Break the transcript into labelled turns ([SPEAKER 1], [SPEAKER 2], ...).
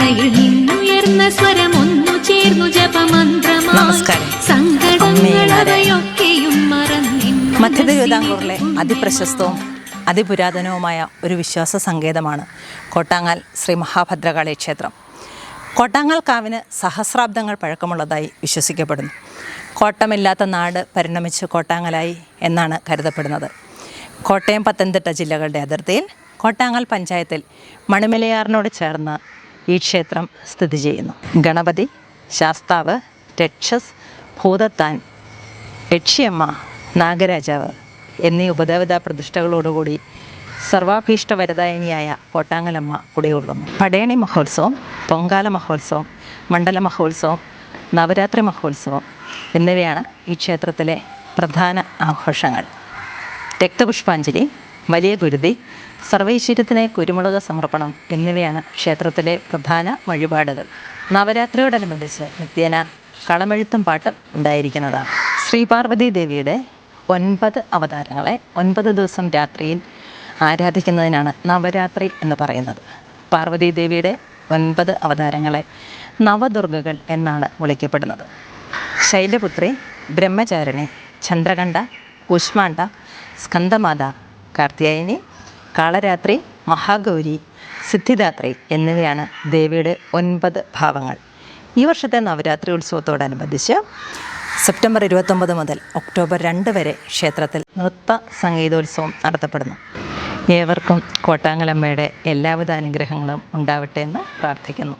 [SPEAKER 1] നടയിൽ നിന്നുയർന്ന സ്വരം ഒന്നു ചേർന്നു
[SPEAKER 2] മധ്യ അതിപ്രശസ്തവും അതിപുരാതനവുമായ ഒരു വിശ്വാസ സങ്കേതമാണ് കോട്ടാങ്ങാൽ ശ്രീ മഹാഭദ്രകാളി ക്ഷേത്രം. കോട്ടാങ്ങാൽ കാവിന് സഹസ്രാബ്ദങ്ങൾ പഴക്കമുള്ളതായി വിശ്വസിക്കപ്പെടുന്നു. കോട്ടമില്ലാത്ത നാട് പരിണമിച്ച് കോട്ടാങ്ങലായി എന്നാണ് കരുതപ്പെടുന്നത്. കോട്ടയം പത്തനംതിട്ട ജില്ലകളുടെ അതിർത്തിയിൽ കോട്ടാങ്ങൽ പഞ്ചായത്തിൽ മണിമലയാറിനോട് ചേർന്ന് ഈ ക്ഷേത്രം സ്ഥിതി ചെയ്യുന്നു. ഗണപതി ശാസ്താവ് രക്ഷസ് ഭൂതത്താൻ യക്ഷിയമ്മ നാഗരാജാവ് എന്നീ ഉപദേവതാ പ്രതിഷ്ഠകളോടുകൂടി സർവാഭീഷ്ട വരദായനിയായ കോട്ടാങ്ങലമ്മ കുടികൊള്ളുന്നു. പടയണി മഹോത്സവം പൊങ്കാല മഹോത്സവം മണ്ഡല മഹോത്സവം നവരാത്രി മഹോത്സവം എന്നിവയാണ് ഈ ക്ഷേത്രത്തിലെ പ്രധാന ആഘോഷങ്ങൾ. രക്തപുഷ്പാഞ്ജലി വലിയ ഗുരുതി സർവൈശ്വര്യത്തിന് കുരുമുളക് സമർപ്പണം എന്നിവയാണ് ക്ഷേത്രത്തിലെ പ്രധാന വഴിപാടുകൾ. നവരാത്രിയോടനുബന്ധിച്ച് നിത്യേന കളമെഴുത്തും പാട്ടും ഉണ്ടായിരിക്കുന്നതാണ്. ശ്രീ പാർവതി ദേവിയുടെ ഒൻപത് അവതാരങ്ങളെ ഒൻപത് ദിവസം രാത്രിയിൽ ആരാധിക്കുന്നതിനാണ് നവരാത്രി എന്ന് പറയുന്നത്. പാർവതി ദേവിയുടെ ഒൻപത് അവതാരങ്ങളെ നവദുർഗകൾ എന്നാണ് വിളിക്കപ്പെടുന്നത്. ശൈലപുത്രി ബ്രഹ്മചാരിണി ചന്ദ്രകണ്ഠ കുഷ്മാണ്ഡ സ്കന്ദമാത കാർത്തിയായനി കാളരാത്രി മഹാഗൗരി സിദ്ധിദാത്രി എന്നിവയാണ് ദേവിയുടെ ഒൻപത് ഭാവങ്ങൾ. ഈ വർഷത്തെ നവരാത്രി ഉത്സവത്തോടനുബന്ധിച്ച് സെപ്റ്റംബർ ഇരുപത്തൊമ്പത് മുതൽ ഒക്ടോബർ രണ്ട് വരെ ക്ഷേത്രത്തിൽ നൃത്ത സംഗീതോത്സവം നടത്തപ്പെടുന്നു. ഏവർക്കും കോട്ടാങ്ങലമ്മയുടെ എല്ലാവിധ അനുഗ്രഹങ്ങളും ഉണ്ടാവട്ടെ എന്ന് പ്രാർത്ഥിക്കുന്നു.